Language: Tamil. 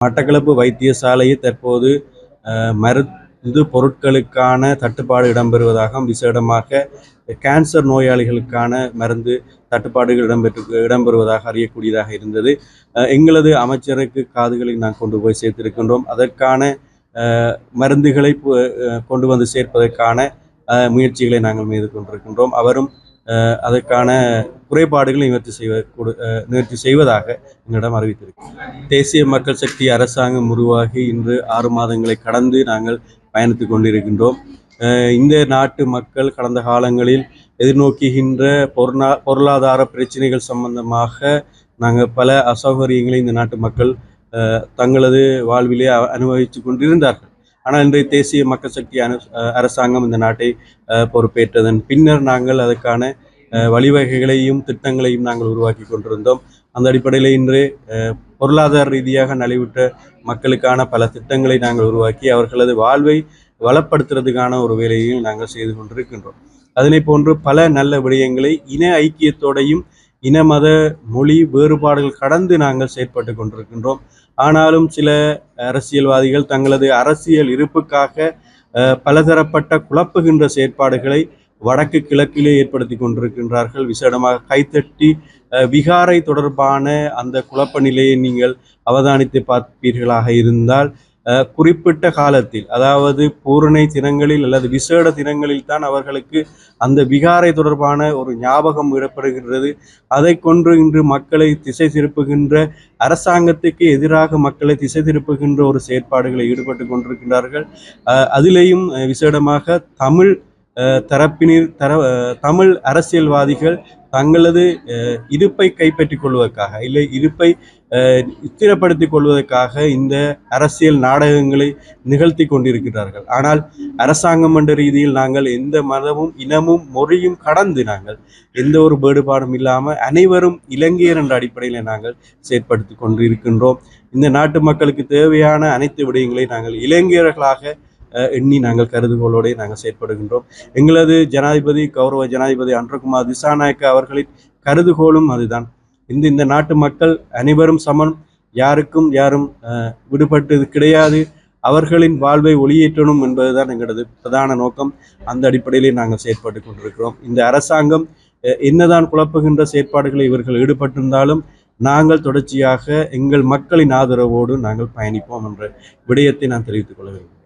மட்டக்களப்பு வைத்தியசாலையை தற்போது மருந்து பொருட்களுக்கான தட்டுப்பாடு இடம்பெறுவதாகவும் விசேடமாக கேன்சர் நோயாளிகளுக்கான மருந்து தட்டுப்பாடுகள் இடம்பெற்று இடம்பெறுவதாக அறியக்கூடியதாக இருந்தது. எங்களது அமைச்சருக்கு காதுகளை நான் கொண்டு போய் சேர்த்திருக்கின்றோம். அதற்கான அஹ், மருந்துகளை கொண்டு வந்து சேர்ப்பதற்கான அஹ், முயற்சிகளை நாங்கள் மேற்கொண்டிருக்கின்றோம். அவரும் அதற்கான குறைபாடுகளை நிவர்த்தி செய்வ கொடு- நிவர்த்தி செய்வதாக எங்களிடம் அறிவித்திருக்கிறார் தேசிய மக்கள் சக்தி அரசாங்கம் உருவாகி இன்று ஆறு மாதங்களை கடந்து நாங்கள் பயணித்துக் கொண்டிருக்கின்றோம். இந்த நாட்டு மக்கள் கடந்த காலங்களில் எதிர்நோக்குகின்ற பொருளா பொருளாதார பிரச்சனைகள் சம்பந்தமாக நாங்கள் பல அசௌகரியங்களை இந்த நாட்டு மக்கள் தங்களது வாழ்விலே அனுபவித்து கொண்டிருந்தார்கள். ஆனால் இன்றைய தேசிய மக்கள் சக்தி அனு அரசாங்கம் இந்த நாட்டை பொறுப்பேற்றதன் பின்னர் நாங்கள் அதற்கான வழிவகைகளையும் திட்டங்களையும் நாங்கள் உருவாக்கி கொண்டிருந்தோம். அந்த அடிப்படையில் இன்று பொருளாதார ரீதியாக நலிவுற்ற மக்களுக்கான பல திட்டங்களை நாங்கள் உருவாக்கி அவர்களது வாழ்வை வளப்படுத்துறதுக்கான ஒரு வேலையையும் நாங்கள் செய்து கொண்டிருக்கின்றோம். அதனை போன்று பல நல்ல விடயங்களை இன ஐக்கியத்தோடையும் இன மத மொழி வேறுபாடுகள் கடந்து நாங்கள் செயற்பட்டு கொண்டிருக்கின்றோம். ஆனாலும் சில அரசியல்வாதிகள் தங்களது அரசியல் இருப்புக்காக பலதரப்பட்ட குழப்புகின்ற செயற்பாடுகளை வடக்கு கிழக்கிலே ஏற்படுத்தி கொண்டிருக்கின்றார்கள். விசேடமாக கைத்தட்டி விகாரை தொடர்பான அந்த குழப்ப நிலையை நீங்கள் அவதானித்து பார்ப்பீர்களாக இருந்தால் குறிப்பிட்ட காலத்தில் அதாவது பூரணை தினங்களில் அல்லது விசேட தினங்களில் தான் அவர்களுக்கு அந்த விகாரை தொடர்பான ஒரு ஞாபகம் விடப்படுகின்றது. அதை கொன்று இன்று மக்களை திசை திருப்புகின்ற அரசாங்கத்துக்கு எதிராக மக்களை திசை திருப்புகின்ற ஒரு செயற்பாடுகளை ஈடுபட்டு கொண்டிருக்கின்றார்கள். அதிலேயும் விசேடமாக தமிழ் தரப்பினர் தர தமிழ் அரசியல்வாதிகள் தங்களது இருப்பை கைப்பற்றிக் கொள்வதற்காக இல்லை இருப்பை அஹ், ஸ்திரப்படுத்திக் கொள்வதற்காக இந்த அரசியல் நாடகங்களை நிகழ்த்தி கொண்டிருக்கிறார்கள். ஆனால் அரசாங்கம் என்ற ரீதியில் நாங்கள் எந்த மதமும் இனமும் மொழியும் கடந்து நாங்கள் எந்த ஒரு வேறுபாடும் இல்லாமல் அனைவரும் இலங்கையர் என்ற அடிப்படையில் நாங்கள் செயற்படுத்தி கொண்டு இருக்கின்றோம் இந்த நாட்டு மக்களுக்கு தேவையான அனைத்து விடயங்களை நாங்கள் இளைஞர்களாக எண்ணி நாங்கள் கருதுகோளோடு நாங்கள் செயற்படுகின்றோம். எங்களது ஜனாதிபதி கௌரவ ஜனாதிபதி அன்றகுமார் திசாநாயக்க அவர்களின் கருதுகோளும் அதுதான். இந்த இந்த நாட்டு மக்கள் அனைவரும் சமம். யாருக்கும் யாரும் அஹ், விடுபட்டது கிடையாது. அவர்களின் வாழ்வை ஒளியேற்றணும் என்பதுதான் எங்களது பிரதான நோக்கம். அந்த அடிப்படையிலே நாங்கள் செயற்பட்டு கொண்டிருக்கிறோம். இந்த அரசாங்கம் என்னதான் குழப்புகின்ற செயற்பாடுகளை இவர்கள் ஈடுபட்டிருந்தாலும் நாங்கள் தொடர்ச்சியாக எங்கள் மக்களின் ஆதரவோடு நாங்கள் பயணிப்போம் என்ற விடயத்தை நான் தெரிவித்துக் கொள்ள வேண்டும்.